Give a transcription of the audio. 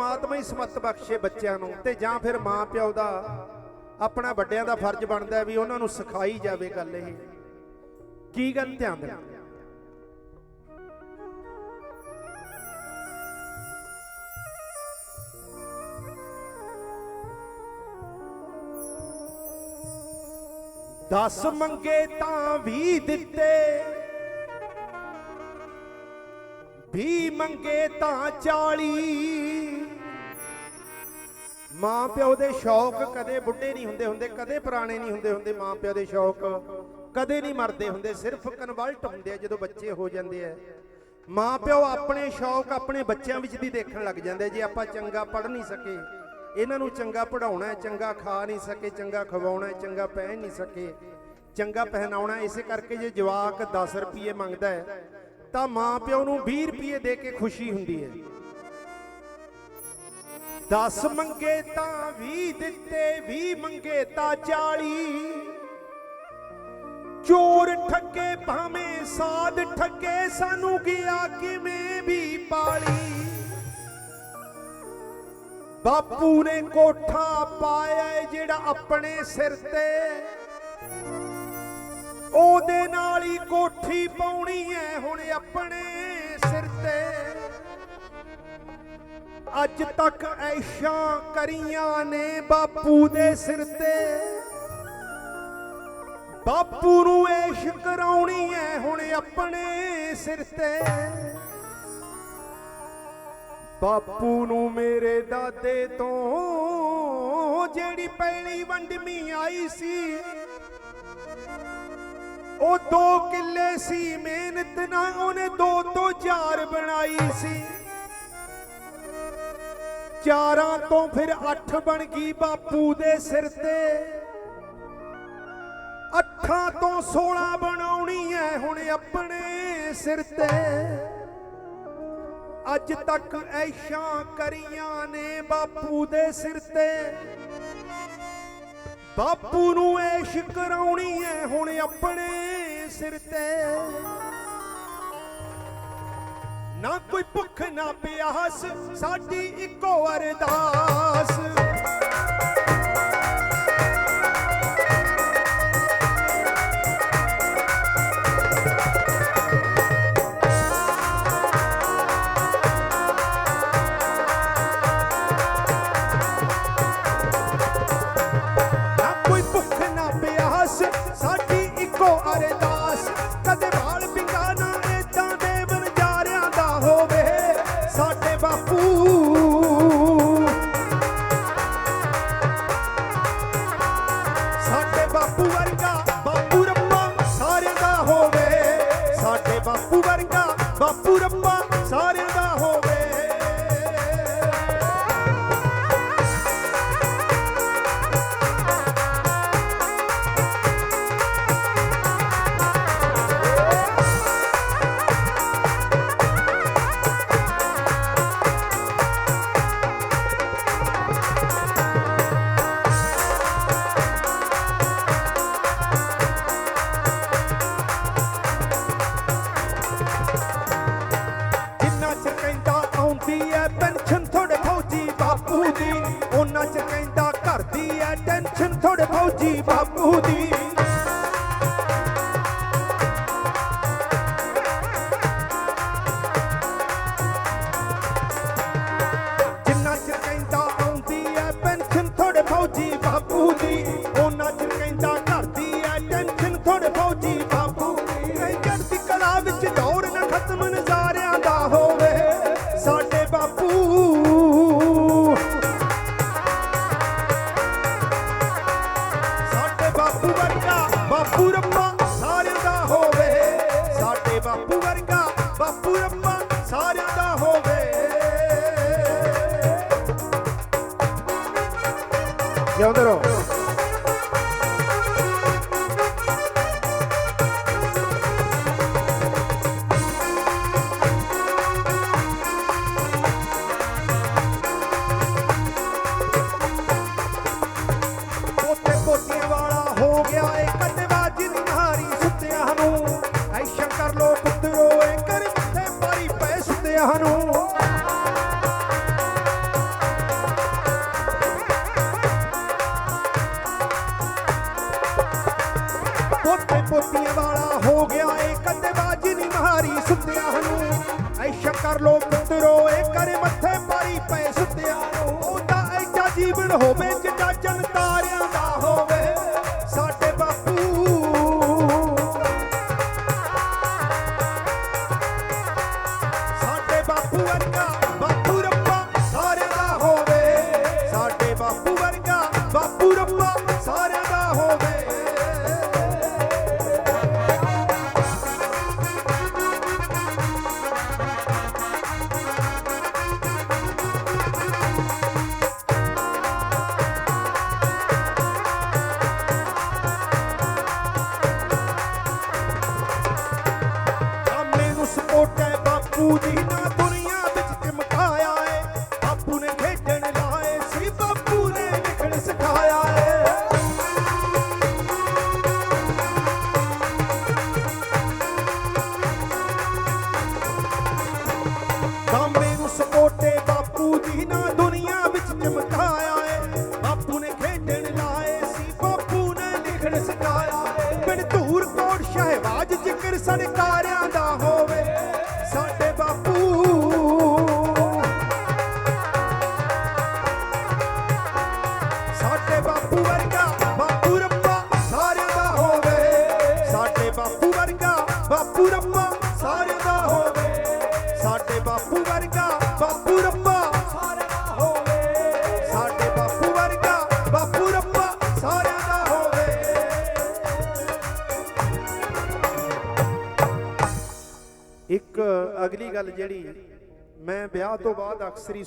ਪ੍ਰਮਾਤਮਾ ਹੀ ਸਮਤ ਬਖਸ਼ੇ ਬੱਚਿਆਂ ਨੂੰ ਤੇ ਜਾਂ ਫਿਰ ਮਾਂ ਪਿਓ ਦਾ ਆਪਣਾ ਵੱਡਿਆਂ ਦਾ ਫਰਜ਼ ਬਣਦਾ ਵੀ ਉਹਨਾਂ ਨੂੰ ਸਿਖਾਈ ਜਾਵੇ ਗੱਲ ਇਹ। ਕੀ ਗੱਲ ਧਿਆਨ ਦੇਣਾ? ਦਸ ਮੰਗੇ ਤਾਂ ਵੀ ਦਿੱਤੇ। ਵੀ ਮੰਗੇ ਤਾਂ 40 ਮਾਂ ਪਿਓ ਦੇ ਸ਼ੌਕ ਕਦੇ ਬੁੱਢੇ ਨਹੀਂ ਹੁੰਦੇ ਹੁੰਦੇ, ਕਦੇ ਪੁਰਾਣੇ ਨਹੀਂ ਹੁੰਦੇ ਹੁੰਦੇ ਮਾਂ ਪਿਓ ਦੇ ਸ਼ੌਕ। ਕਦੇ ਨਹੀਂ ਮਰਦੇ ਹੁੰਦੇ, ਸਿਰਫ ਕਨਵਰਟ ਹੁੰਦੇ ਆ ਜਦੋਂ ਬੱਚੇ ਹੋ ਜਾਂਦੇ ਆ। ਮਾਂ ਪਿਓ ਆਪਣੇ ਸ਼ੌਕ ਆਪਣੇ ਬੱਚਿਆਂ ਵਿੱਚ ਦੀ ਦੇਖਣ ਲੱਗ ਜਾਂਦੇ ਜੇ ਆਪਾਂ ਚੰਗਾ ਪੜ੍ਹ ਨਹੀਂ ਸਕੇ। ਇਹਨਾਂ ਨੂੰ ਚੰਗਾ ਪੜਾਉਣਾ ਚੰਗਾ ਖਾ ਨਹੀਂ ਸਕੇ, ਚੰਗਾ ਖਵਾਉਣਾ ਚੰਗਾ ਪਹਿਨ ਨਹੀਂ ਸਕੇ। ਚੰਗਾ ਪਹਿਨਾਉਣਾ ਹੈ। ਇਸੇ ਕਰਕੇ ਜੇ ਜਵਾਕ 10 ਰੁਪਏ ਮੰਗਦਾ ਹੈ, ਤਾਂ ਮਾਂ ਪਿਓ ਨੂੰ 20 ਰੁਪਏ ਦੇ ਕੇ ਖੁਸ਼ੀ ਹੁੰਦੀ ਹੈ। 10 ਮੰਗੇ ਤਾਂ 20 ਦਿੱਤੇ 20 ਮੰਗੇ ਤਾਂ 40 ਚੋਰ ਠੱਗੇ ਭਾਵੇਂ ਸਾਧ ਠੱਗੇ, ਸਾਨੂੰ ਗਿਆ ਕਿਵੇਂ ਵੀ ਪਾਲੀ। ਬਾਪੂ ਨੇ ਕੋਠਾ ਪਾਇਆ ਜਿਹੜਾ ਆਪਣੇ ਸਿਰ ਤੇ। ਉਹਦੇ ਨਾਲ ਹੀ ਕੋਠੀ ਪਾਉਣੀ ਐ ਹੁਣ ਆਪਣੇ। ਅੱਜ ਤੱਕ ਐਸ਼ਾਂ ਕਰੀਆਂ ਨੇ ਬਾਪੂ ਦੇ ਸਿਰ ਤੇ। ਬਾਪੂ ਨੂੰ ਐਸ਼ ਕਰਾਉਣੀ ਐ ਹੁਣ ਆਪਣੇ ਸਿਰ ਤੇ। ਬਾਪੂ ਨੂੰ ਮੇਰੇ ਦਾਦੇ ਤੋਂ ਜਿਹੜੀ ਪਹਿਲੀ ਵੰਡਮੀ ਆਈ ਸੀ, ਉਹ ਦੋ ਕਿੱਲੇ ਸੀ ਮਿਹਨਤ ਨਾਲ ਉਹਨੇ ਦੋ ਤੋਂ ਚਾਰ ਬਣਾਈ ਸੀ। ਚਾਰਾਂ ਤੋਂ ਫਿਰ ਅੱਠ ਬਣ ਗਈ ਬਾਪੂ ਦੇ ਸਿਰ ਤੇ। ਅੱਠਾਂ ਤੋਂ 16 ਬਣਾਉਣੀ ਐ ਹੁਣ ਆਪਣੇ ਸਿਰ ਤੇ। ਅੱਜ ਤੱਕ ਐਸ਼ਾਂ ਕਰੀਆਂ ਨੇ ਬਾਪੂ ਦੇ ਸਿਰ ਤੇ। ਬਾਪੂ ਨੂੰ ਐਸ਼ ਕਰਾਉਣੀ ਐ ਹੁਣ ਆਪਣੇ ਸਿਰ ਤੇ। ਨਾ ਕੋਈ ਭੁੱਖ ਨਾ ਪਿਆਸ ਸਾਡੀ ਇੱਕੋ ਅਰਦਾਸ। ਸਾਡੇ ਆਉਂਦੀ ਐ, ਪੈਨਸ਼ਨ ਥੋੜੇ ਫੌਜੀ ਬਾਪੂ ਦੀ। ਉਹਨਾਂ ਚਿਰ ਕਹਿੰਦਾ ਘਰ ਦੀ ਐ ਟੈਨਸ਼ਨ ਥੋੜੇ ਫੌਜੀ ਬਾਪੂ ਦੀ। ਜਿੰਨਾ ਚਿਰ ਕਹਿੰਦਾ ਆਉਂਦੀ ਐ, ਪੈਨਸ਼ਨ ਥੋੜੇ ਫੌਜੀ ਬਾਪੂ ਦੀ। ਉਹਨਾਂ ਚਿਰ ਕਹਿੰਦਾ ਘਰ ਦੀ ਐ ਟੈਨਸ਼ਨ ਥੋੜੇ ਫੌਜੀ ਬਾਪੂ ਦੀ। ਕਹਿੰਦਾ ਕਲਾ ਵਿੱਚ ਦੌਰ ਨਾ ਖਤਮ ਨਜ਼ਾਰਿਆਂ ਸਾਡੇ ਪੋਤੀਆਂ ਵਾਲਾ ਹੋ ਗਿਆ ਏ ਕਦੇ ਬਾਜ ਨਹੀਂ ਮਾਰੀ ਸੁੱਤਿਆਂ ਨੂੰ। ਐਸ਼ਾ ਕਰ ਲੋ ਪੁੱਤਰੋ ਏ ਕਰੇ ਮੱਥੇ ਪਾਰੀ ਪਏ ਸੁੱਤਿਆਂ ਨੂੰ। ਉਹਦਾ ਐਡਾ ਜੀਵਨ ਹੋਵੇ ਜਿੱਡਾ ਚੰਨ ਤਾਰਿਆਂ ਦਾ ਹੋਵੇ। ਸਾਡੇ ਬਾਪੂ। ਸਾਡੇ ਬਾਪੂ ਵਰਗਾ ਬਾਪੂ ਬਾਪੂ ਦੀ ਨਾ ਦੁਨੀਆ ਵਿੱਚ ਚਮਕਾਇਆ ਏ। ਬਾਪੂ ਨੇ ਖੇਡਣ ਲਾਏ ਸੀ, ਬਾਪੂ ਨੇ ਲਿਖਣ ਸਿਖਾਇਆ ਏ। ਸਾਹਮਣੇ ਨੂੰ ਸਪੋਟੇ ਬਾਪੂ ਜੀ ਨਾ ਦੁਨੀਆ ਵਿੱਚ ਚਮਕਾਇਆ ਏ। ਬਾਪੂ ਨੇ ਖੇਡਣ ਲਾਏ ਸੀ, ਬਾਪੂ ਨੇ ਲਿਖਣ ਸਿਖਾਇਆ ਏ। ਪਿੰਡ ਧੂਰ ਕੋਟ ਸ਼ਹਿਬਾਜ਼ ਜ਼ਿਕਰ ਸਰਕਾਰਿਆਂ ਅਗਲੀ ਗੱਲ ਜਿਹੜੀ ਮੈਂ ਵਿਆਹ ਤੋਂ ਬਾਅਦ ਅਕਸਰ ਹੀ